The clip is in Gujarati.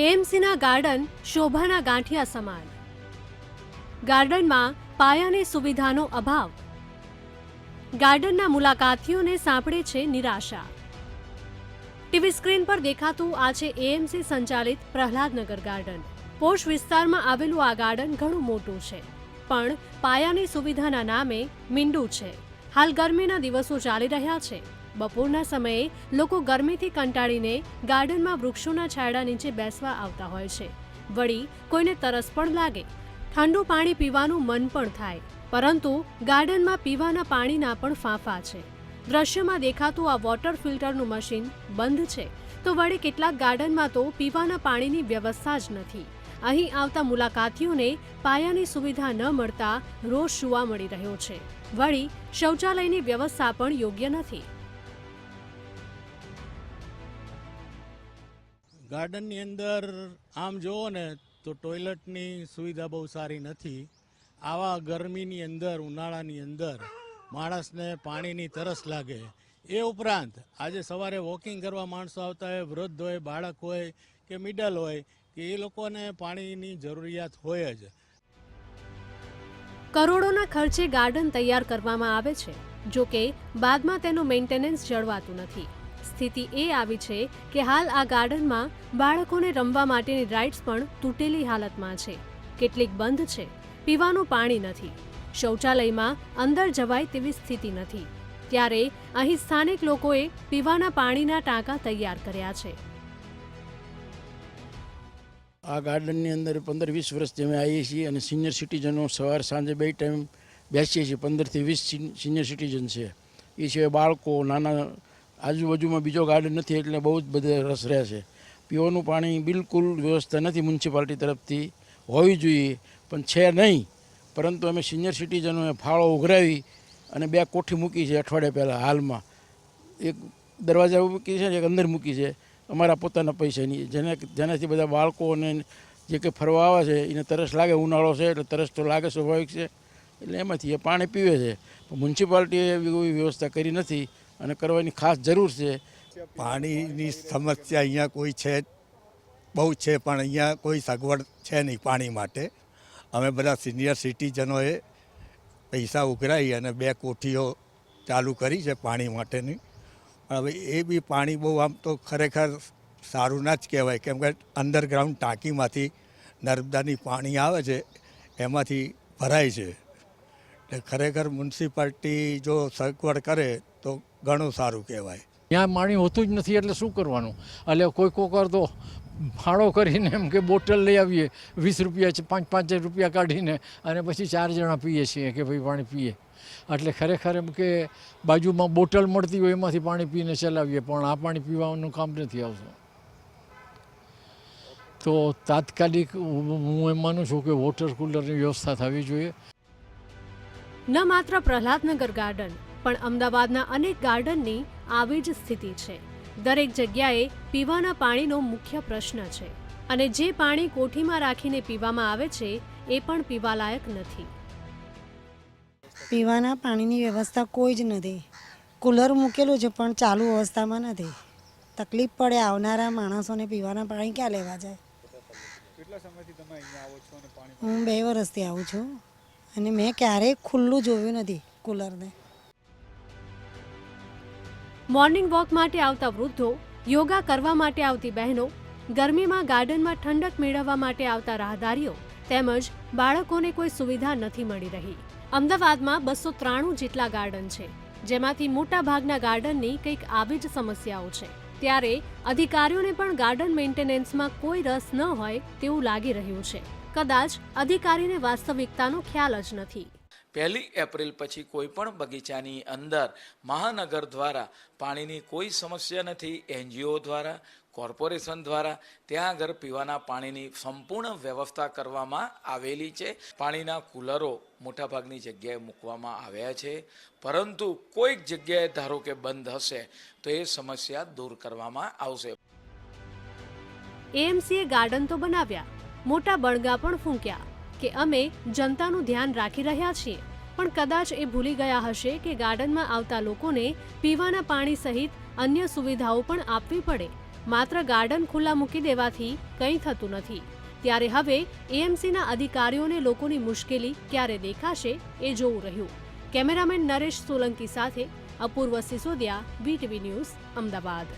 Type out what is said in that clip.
એએમસીના ગાર્ડન શોભાના ગાંઠિયા સમાન. ગાર્ડનમાં પાયાની સુવિધાનો અભાવ. ગાર્ડનના મુલાકાતીઓને સાંપડે છે નિરાશા. ટીવી સ્ક્રીન પર દેખાતું આ છે એએમસી સંચાલિત પ્રહલાદનગર ગાર્ડન. પોશ વિસ્તારમાં આવેલું આ ગાર્ડન ઘણું મોટું છે, પણ પાયાની સુવિધાના નામે મીંડું છે. હાલ ગરમીના દિવસો ચાલી રહ્યા છે. બપોરના સમયે લોકો ગરમીથી કંટાળીને ગાર્ડનમાં વૃક્ષોના છાંયડા નીચે બેસવા આવતા હોય છે. વળી કોઈને તરસ પણ લાગે. ઠંડુ પાણી પીવાનું મન પણ થાય. પરંતુ ગાર્ડનમાં પીવાના પાણીના પણ ફાંફા છે. દ્રશ્યમાં દેખાતું આ વોટર ફિલ્ટરનું મશીન બંધ છે. તો વળી કેટલાક ગાર્ડનમાં તો પીવાના પાણીની વ્યવસ્થા જ નથી. અહીં આવતા મુલાકાતીઓને પાયાની સુવિધા ન મળતા રોષ જોવા મળી રહ્યો છે. વળી શૌચાલયની વ્યવસ્થા પણ યોગ્ય નથી. ગાર્ડનની અંદર આમ જુઓ ને તો ટોયલેટની સુવિધા બહુ સારી નથી. આવા ગરમીની અંદર, ઉનાળાની અંદર માણસને પાણીની તરસ લાગે. એ ઉપરાંત આજે સવારે વોકિંગ કરવા માણસો આવતા હોય, વૃદ્ધ હોય, બાળક હોય કે મિડલ હોય, કે એ લોકોને પાણીની જરૂરિયાત હોય જ. કરોડોના ખર્ચે ગાર્ડન તૈયાર કરવામાં આવે છે, જો કે બાદમાં તેનું મેન્ટેનન્સ જળવાતું નથી. સ્થિતિ એ આવી છે કે હાલ આ ગાર્ડનમાં બાળકોને રમવા માટેની રાઇડ્સ પણ તૂટેલી હાલતમાં છે. કેટલીક બંધ છે. પીવાનું પાણી નથી. શૌચાલયમાં અંદર જવાય તેવી સ્થિતિ નથી. ત્યારે અહીં સ્થાનિક લોકોએ પીવાના પાણીના ટાંકા તૈયાર કર્યા છે. આ ગાર્ડનની અંદર પંદર વીસ વર્ષથી અમે આવીએ છીએ અને સિનિયર સિટીઝનો સવાર સાંજે બે ટાઈમ બેસીએ છીએ. પંદરથી વીસ સિનિયર સિટીઝન છે. એ સિવાય બાળકો, નાના આજુબાજુમાં બીજો ગાર્ડન નથી, એટલે બહુ જ બધે રસ રહે છે. પીવાનું પાણી બિલકુલ વ્યવસ્થા નથી મ્યુનિસિપાલિટી તરફથી, હોવી જોઈએ, પણ છે નહીં. પરંતુ અમે સિનિયર સિટીઝનોએ ફાળો ઉઘરાવી અને બે કોઠી મૂકી છે અઠવાડિયા પહેલાં હાલમાં. એક દરવાજા મૂકી છે ને એક અંદર મૂકી છે. અમારા પોતાના પૈસાની, જેને જેનાથી બધા બાળકો અને જે કંઈ ફરવા આવે છે, એને તરસ લાગે, ઉનાળો છે, એટલે તરસ તો લાગે સ્વાભાવિક છે. એટલે એમાંથી એ પાણી પીવે છે. પણ મ્યુનિસિપાલિટીએ એવી વ્યવસ્થા કરી નથી. અને કરવાની ખાસ જરૂર છે. પાણીની સમસ્યા અહીંયા કોઈ છે બહુ છે, પણ અહીંયા કોઈ સગવડ છે નહીં પાણી માટે. અમે બધા સિનિયર સિટીઝનોએ પૈસા ઉઘરાવી અને બે કોઠીઓ ચાલુ કરી છે પાણી માટેની. હવે એ બી પાણી બહુ આમ તો ખરેખર સારું ના જ કહેવાય. કેમ કે અંડરગ્રાઉન્ડ ટાંકીમાંથી નર્મદાની પાણી આવે છે, એમાંથી ભરાય છે. એટલે ખરેખર મ્યુનિસિપાલિટી જો સગવડ કરે તો ઘણું સારું કહેવાય. ત્યાં પાણી હોતું જ નથી એટલે શું કરવાનું? એટલે કોઈ કોકર તો ફાળો કરીને એમ કે બોટલ લઈ આવીએ, વીસ રૂપિયા પાંચ પાંચ રૂપિયા કાઢીને અને પછી ચાર જણા પીએ છીએ કે ભાઈ પાણી પીએ. એટલે ખરેખર એમ કે બાજુમાં બોટલ મળતી હોય એમાંથી પાણી પીને ચલાવીએ, પણ આ પાણી પીવાનું કામ નથી આવતું. તો તાત્કાલિક હું એમ માનું છું કે વોટર કુલરની વ્યવસ્થા થવી જોઈએ. ન માત્ર પ્રહલાદનગર ગાર્ડન પણ અમદાવાદના અનેક ગાર્ડનની આવી જ સ્થિતિ છે. દરેક જગ્યાએ પીવાના પાણીનો મુખ્ય પ્રશ્ન છે અને જે પાણી કોઠીમાં રાખીને પીવામાં આવે છે એ પણ પીવાલાયક નથી. પીવાના પાણીની વ્યવસ્થા કોઈ જ નથી. કુલર મૂકેલું છે પણ ચાલુ અવસ્થામાં નથી. તકલીફ પડે આવનારા માણસોને પીવાના પાણી ક્યાં લેવા જાય? હું બે વર્ષથી આવું છું. અને મેં ક્યારેય ખુલ્લું જોયું નથી કુલરને. મોર્નિંગ વોક માટે આવતા વૃદ્ધો, યોગા કરવા માટે આવતી બહેનો, ગરમીમાં ગાર્ડનમાં ઠંડક મેળવવા માટે આવતા રાહદારીઓ તેમજ બાળકોને કોઈ સુવિધા નથી મળી રહી. અમદાવાદમાં બસો ત્રાણું જેટલા ગાર્ડન છે, જેમાંથી મોટા ભાગના ગાર્ડનની કંઈક આવી જ સમસ્યાઓ છે. ત્યારે અધિકારીઓને પણ ગાર્ડન મેન્ટેનન્સમાં કોઈ રસ ન હોય તેવું લાગી રહ્યું છે. કદાચ અધિકારીને વાસ્તવિકતાનો ખ્યાલ જ નથી. પહેલી એપ્રિલ પછી કોઈ પણ બગીચાની અંદર મહાનગર દ્વારા પાણીની કોઈ સમસ્યા નથી, એનજીઓ દ્વારા કોર્પોરેશન દ્વારા ત્યાં આગળ પીવાના પાણીની સંપૂર્ણ વ્યવસ્થા કરવામાં આવેલી છે. પાણીના કુલરો મોટાભાગની જગ્યાએ મૂકવામાં આવ્યા છે. પરંતુ કોઈક જગ્યાએ ધારો કે બંધ હશે, તો એ સમસ્યા દૂર કરવામાં આવશે. એએમસીએ ગાર્ડન તો બનાવ્યા, મોટા બણગા પણ ફૂંક્યા કે અમે જનતાનું ધ્યાન રાખી રહ્યા છીએ. પણ કદાચ એ ભૂલી ગયા હશે કે ગાર્ડનમાં આવતા લોકોને પીવાના પાણી સહિત અન્ય સુવિધાઓ પણ આપવી પડે. માત્ર ગાર્ડન ખુલ્લા મૂકી દેવાથી કંઈ થતું નથી. ત્યારે હવે એએમસીના અધિકારીઓને લોકોની મુશ્કેલી ક્યારે દેખાશે એ જોવું રહ્યું. કેમેરામેન નરેશ સોલંકી સાથે અપૂર્વ સિસોદિયા વીટીવી ન્યૂઝ, અમદાવાદ.